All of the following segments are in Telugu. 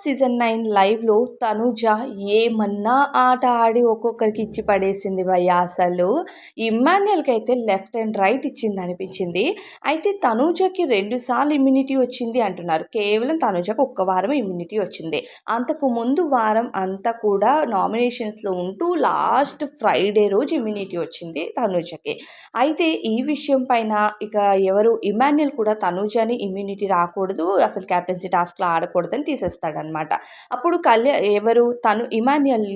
సీజన్ నైన్ లైవ్లో తనుజ ఏమన్నా ఆట ఆడి ఒక్కొక్కరికి ఇచ్చి పడేసింది భయ్య అసలు. ఇమ్మాన్యుయల్కి అయితే లెఫ్ట్ అండ్ రైట్ ఇచ్చింది అనిపించింది అయితే తనుజకి రెండు సార్లు ఇమ్యూనిటీ వచ్చింది అంటున్నారు. కేవలం తనుజకు ఒక్క వారం ఇమ్యూనిటీ వచ్చింది. అంతకు ముందు వారం అంతా కూడా నామినేషన్స్లో ఉంటూ లాస్ట్ ఫ్రైడే రోజు ఇమ్యూనిటీ వచ్చింది తనుజకి. అయితే ఈ విషయం పైన ఇక ఎవరు ఇమాన్యుయల్ కూడా తనుజని ఇమ్యూనిటీ రాకూడదు అసలు క్యాప్టెన్సీ టాస్క్లో ఆడకూడదని తీసేస్తాడు తీసేస్తాడనమాట అప్పుడు కళ్యాణ్ ఎవరు? తను ఇమాన్యుయల్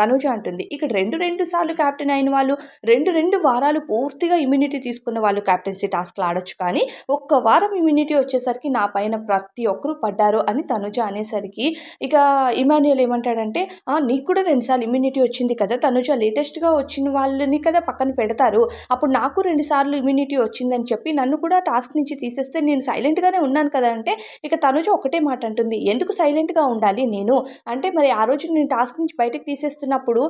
తనుజ అంటుంది. ఇక్కడ రెండు రెండు సార్లు క్యాప్టెన్ అయిన వాళ్ళు రెండు రెండు వారాలు పూర్తిగా ఇమ్యూనిటీ తీసుకున్న వాళ్ళు క్యాప్టెన్సీ టాస్క్లు ఆడొచ్చు కానీ ఒక్క వారం ఇమ్యూనిటీ వచ్చేసరికి నా పైన ప్రతి ఒక్కరు పడ్డారు అని తనుజ అనేసరికి ఇక ఇమాన్యుయల్ ఏమంటాడంటే నీకు కూడా రెండుసార్లు ఇమ్యూనిటీ వచ్చింది కదా తనుజ లేటెస్ట్గా వచ్చిన వాళ్ళని కదా పక్కన పెడతారు. అప్పుడు నాకు రెండు సార్లు ఇమ్యూనిటీ వచ్చిందని చెప్పి నన్ను కూడా టాస్క్ నుంచి తీసేస్తే నేను సైలెంట్గానే ఉన్నాను కదా అంటే ఇక తనుజ ఒకటే మాట అంటుంది. ఎందుకు సైలెంట్గా ఉండాలి నేను. అంటే మరి ఆ రోజు నేను టాస్క్ నుంచి బయటకు తీసేస్తున్నప్పుడు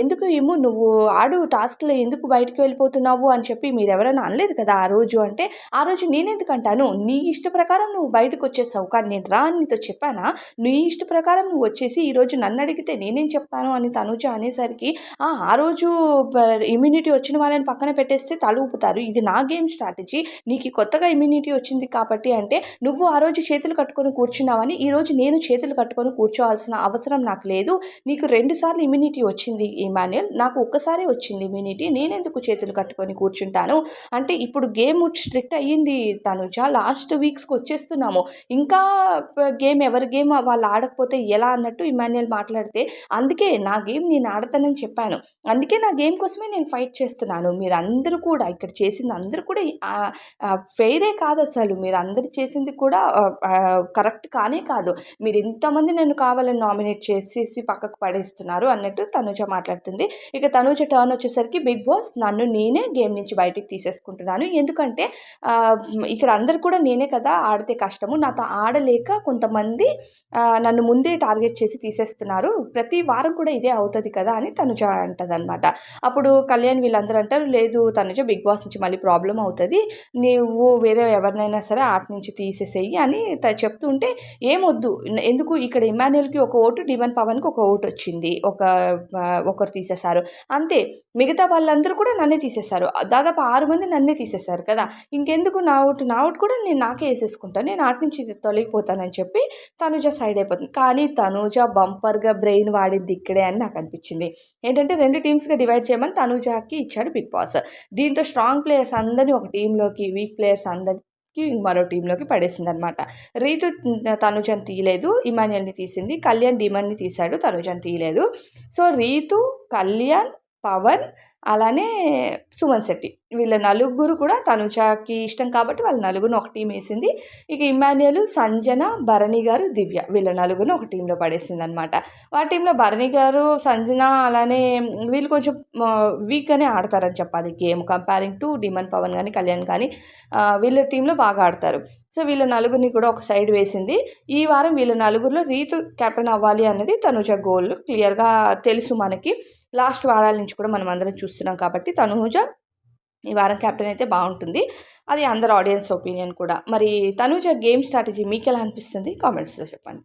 ఎందుకు ఏమో నువ్వు ఆడు టాస్క్లో ఎందుకు బయటకు వెళ్ళిపోతున్నావు? అని చెప్పి మీరు ఎవరైనా అనలేదు కదా ఆ రోజు? అంటే ఆ రోజు నేనెందుకు అంటాను? నీ ఇష్ట ప్రకారం నువ్వు బయటకు వచ్చేస్తావు కానీ నేను రా నీతో చెప్పానా? నీ ఇష్ట ప్రకారం నువ్వు వచ్చేసి ఈరోజు నన్ను అడిగితే నేనేం చెప్తాను అని తనుజ అనేసరికి ఆ రోజు ఇమ్యూనిటీ వచ్చిన వాళ్ళని పక్కన పెట్టేస్తే తల ఊపుతారు. ఇది నా గేమ్ స్ట్రాటజీ. నీకు కొత్తగా ఇమ్యూనిటీ వచ్చింది కాబట్టి అంటే నువ్వు ఆ రోజు చేతులు కట్టుకొని కూర్చున్నావని ఈరోజు నేను చేతులు కట్టుకొని కూర్చోవాల్సిన అవసరం నాకు లేదు. నీకు రెండుసార్లు ఇమ్యూనిటీ వచ్చింది ఇమాన్యుల్ నాకు ఒక్కసారి వచ్చింది ఇమ్యూనిటీ నేనెందుకు చేతులు కట్టుకొని కూర్చుంటాను? అంటే ఇప్పుడు గేమ్ స్ట్రిక్ట్ అయ్యింది తనుజ. లాస్ట్ వీక్స్కి వచ్చేస్తున్నాము. ఇంకా గేమ్ ఎవరి గేమ్ వాళ్ళు ఆడకపోతే ఎలా అన్నట్టు ఇమాన్యుయల్ మాట్లాడితే అందుకే నా గేమ్ నేను ఆడతానని చెప్పాను. అందుకే నా గేమ్ కోసమే నేను ఫైట్ చేస్తున్నాను. మీరు అందరూ కూడా ఇక్కడ చేసింది అందరూ కూడా ఫెయిరే కాదు అసలు. మీరు అందరు చేసింది కూడా కరెక్ట్ కానే కాదు. మీరు ఇంతమంది నన్ను కావాలని నామినేట్ చేసేసి పక్కకు పడేస్తున్నారు అన్నట్టు తనుజ మాట్లాడుతుంది. ఇక తనుజ టర్న్ వచ్చేసరికి బిగ్ బాస్ నన్ను నేనే గేమ్ నుంచి బయటికి తీసేసుకుంటున్నాను. ఎందుకంటే ఇక్కడ అందరు కూడా నేనే కదా ఆడితే కష్టము. నాతో ఆడలేక కొంతమంది నన్ను ముందే టార్గెట్ చేసి తీసేస్తున్నారు. ప్రతి వారం కూడా ఇదే అవుతుంది కదా అని తనుజ అంటది అనమాట అప్పుడు కళ్యాణ్ వీళ్ళందరూ అంటారు లేదు తనుజ బిగ్ బాస్ నుంచి మళ్ళీ ప్రాబ్లం అవుతుంది. నువ్వు వేరే ఎవరినైనా సరే ఆట నుంచి తీసేసేయి అని చెప్తుంటే ఏమొద్దు ఎందుకు ఇక్కడ ఇమాన్యుల్కి ఒక ఓటు డివన్ పవన్కి ఒక ఓటు వచ్చింది? ఒక ఒకరు తీసేశారు. అంతే మిగతా వాళ్ళందరూ కూడా నన్నే తీసేశారు. దాదాపు ఆరు మంది నన్నే తీసేశారు కదా. ఇంకెందుకు నా ఓటు? నా ఓటు కూడా నేను నాకే వేసేసుకుంటాను నేను ఆటి నుంచి తొలగిపోతానని చెప్పి తనుజ సైడ్ అయిపోతుంది. కానీ తనుజ బంపర్గా బ్రెయిన్ వాడింది ఇక్కడే అని నాకు అనిపించింది. ఏంటంటే రెండు టీమ్స్గా డివైడ్ చేయమని తనుజాకి ఇచ్చాడు బిగ్ బాస్. దీంతో స్ట్రాంగ్ ప్లేయర్స్ అందరినీ ఒక టీంలోకి వీక్ ప్లేయర్స్ అందరి కి మరో టీంలోకి పడేసింది అనమాట రీతు తనుజని తీయలేదు ఇమాన్యుల్ని తీసింది కళ్యాణ్ డిమన్ని తీశాడు తనుజని తీయలేదు. సో రీతు కళ్యాణ్ పవన్ అలానే సుమన్ శెట్టి. వీళ్ళ నలుగురు కూడా తనుజాకి ఇష్టం కాబట్టి వాళ్ళ నలుగురిని ఒక టీం వేసింది. ఇక ఇమాన్యుయల్ సంజన భరణి గారు దివ్య వీళ్ళ నలుగురిని ఒక టీంలో పడేసింది అనమాట ఆ టీంలో భరణి గారు సంజన అలానే వీళ్ళు కొంచెం వీక్గానే ఆడతారని చెప్పాలి. Game comparing to Demon Pavan కానీ కళ్యాణ్ కానీ వీళ్ళ టీంలో బాగా ఆడతారు. సో వీళ్ళ నలుగురిని కూడా ఒక సైడ్ వేసింది. ఈ వారం వీళ్ళ నలుగురిలో రీతు కెప్టెన్ అవ్వాలి అనేది తనుజ గోల్ క్లియర్గా తెలుసు మనకి. లాస్ట్ వారాల నుంచి కూడా మనం అందరం చూస్తున్నాం కాబట్టి తనుజ ఈ వారం కెప్టెన్ అయితే బాగుంటుంది. అది అందరు ఆడియన్స్ ఒపీనియన్ కూడా. మరి తనుజ గేమ్ స్ట్రాటజీ మీకు ఎలా అనిపిస్తుంది? కామెంట్స్లో చెప్పండి.